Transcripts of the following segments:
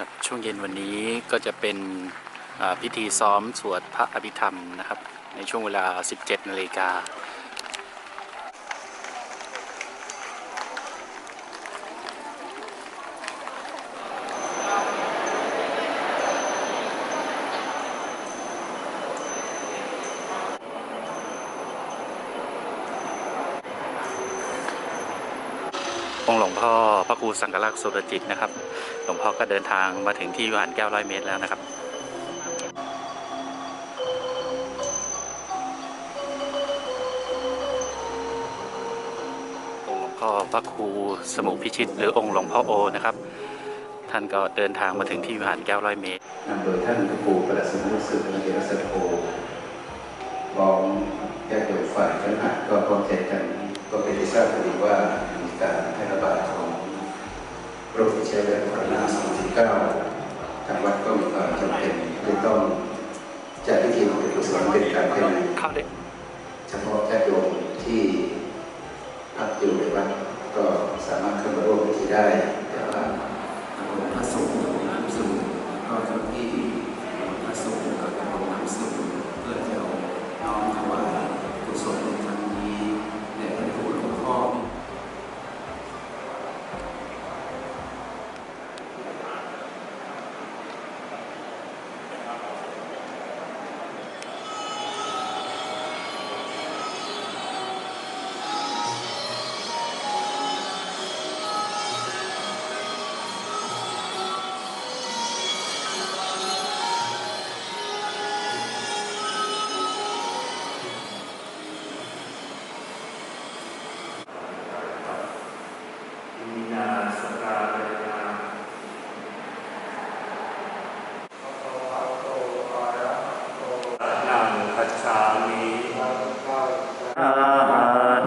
ครับช่วงเย็นวันนี้ก็จะเป็นพิธีซ้อมสวดพระอภิธรรมนะครับ ในช่วงเวลา 17นาฬิกา องค์หลวงพ่อพระครูสังฆลักษณ์สุรจิตนะครับ หลวงพ่อก็เดินทางมาถึงที่วิหารแก้วร้อยเมตรแล้วนะครับองค์หลวงพ่อพระครูสมุพิชิต หรือองค์หลวงพ่อโอนะครับ ท่านก็เดินทางมาถึงที่วิหารแก้วร้อยเมตรนำโดยท่านพระครูประหลัดสมุทรสึกนักเรียนรัศโพร้องญาติโยมฝ่ายคณะก็พร้อมใจกันก็เป็นที่ทราบพอดีว่ามี การแพร่ระบาดของโรคติดเชื้อไวรัสโคโรนา2019ทางวัดก็มีความจำเป็นที่ต้องจัดพิธีของเป็นกุศลเป็นการภายในเข้าได้เฉพาะญาติโยมที่พักอยู่ในวัดก็สามารถเข้ามาร่วมพิธีได้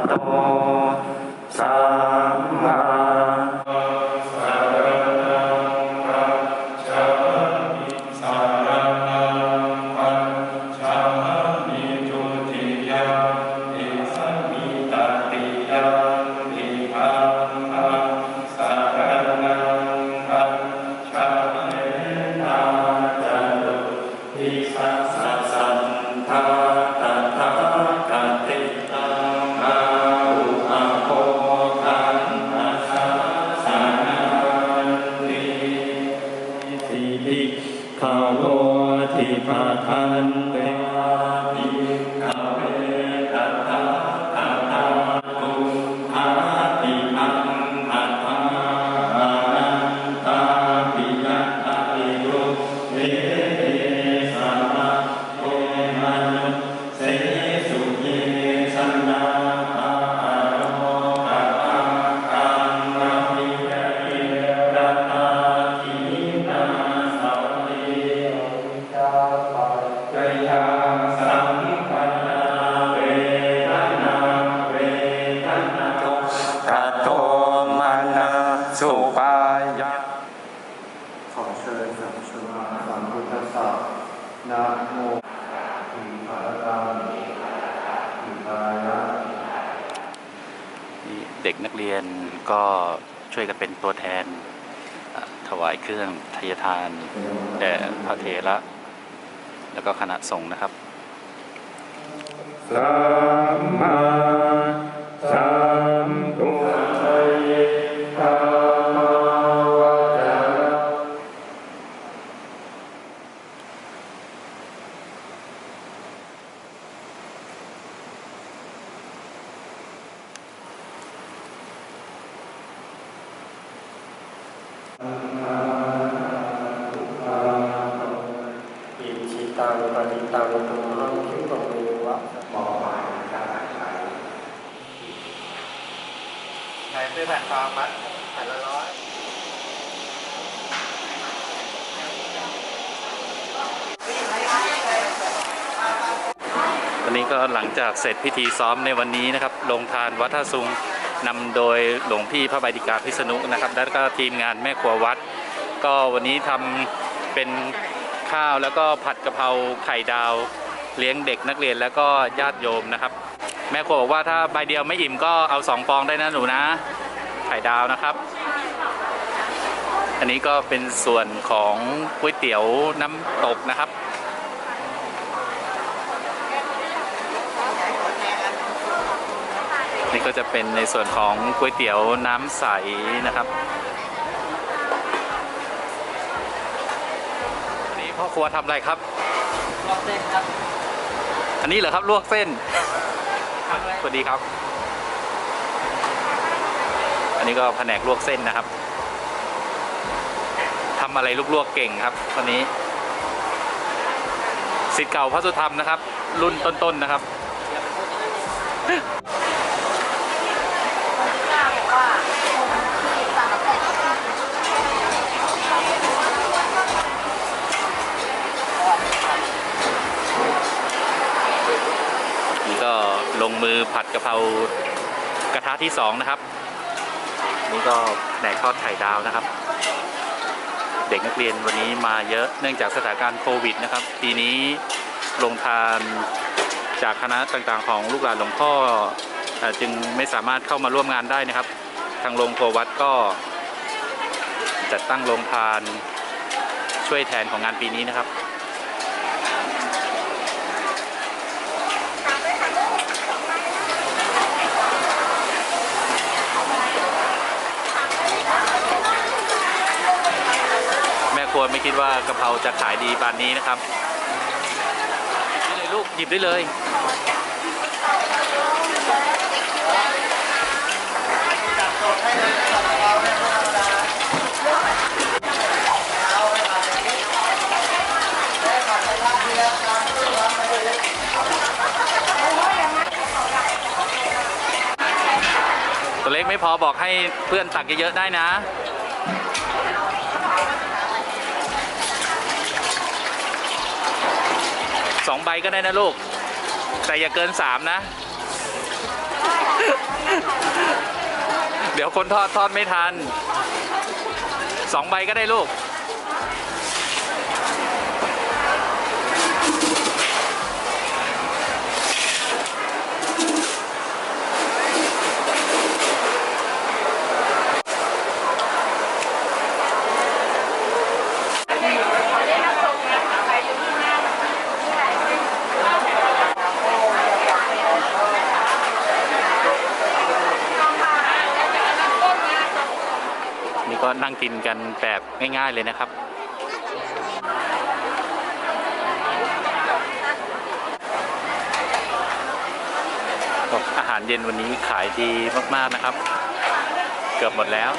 โเด็กนักเรียนก็ช่วยกันเป็นตัวแทน ถวายเครื่องทยทานแด่พระเถระแล้วก็คณะสงฆ์นะครับสัมมาสัมพุทธัสสะวะจา อิชิตังปฏิตังตุมหังคิปะเมวะมอปายการขาย ไหนซื้อแผ่นฟางมัดแผ่นละร้อยตอนนี้ก็หลังจากเสร็จพิธีซ้อมในวันนี้นะครับ ลงทานวัดท่าซุงนำโดยหลวงพี่พระใบดิกาพิษณุนะครับ แล้วก็ทีมงานแม่ครัววัด ก็วันนี้ทำเป็นข้าวแล้วก็ผัดกะเพราไข่ดาวเลี้ยงเด็กนักเรียนแล้วก็ญาติโยมนะครับ แม่ครัวบอกว่าถ้าใบเดียวไม่อิ่มก็เอาสองฟองได้นะหนูนะ ไข่ดาวนะครับ อันนี้ก็เป็นส่วนของก๋วยเตี๋ยวน้ำตกนะครับนี่ก็จะเป็นในส่วนของก๋วยเตี๋ยวน้ำใสนะครับอันนี้พ่อครัวทำอะไรครับลอกเส้นครับ อันนี้เหรอครับลวกเส้น สวัสดีครับ อันนี้ก็แผนกลวกเส้นนะครับทำอะไรลวกๆเก่งครับคนนี้สิทธิ์เก่าพระสุธรรมนะครับ รุ่นต้นๆนะครับ ผัดกะเพรากระทะที่สองนะครับ นี่ก็แหนกทอดไข่ดาวนะครับ เด็กนักเรียนวันนี้มาเยอะเนื่องจากสถานการณ์โควิดนะครับ ปีนี้โรงทานจากคณะต่างๆ ของลูกหลานหลวงพ่อจึงไม่สามารถเข้ามาร่วมงานได้นะครับ ทางโรงครัววัดก็จัดตั้งโรงทานช่วยแทนของงานปีนี้นะครับ แม่ครั วไม่คิดว่ากะเพราจะขายดีปานนี้นะครับนี่เลยลูกหยิบได้เลยตัวเล็กไม่พอบอกให้เพื่อนตักเยอะๆได้นะ สองใบก็ได้นะลูก แต่อย่าเกินสามนะ เดี๋ยวคนทอดทอดไม่ทันสองใบก็ได้ลูก นั่งกินกันแบบง่ายๆเลยนะครับ อาหารเย็นวันนี้ขายดีมากๆนะครับ เกือบหมดแล้ว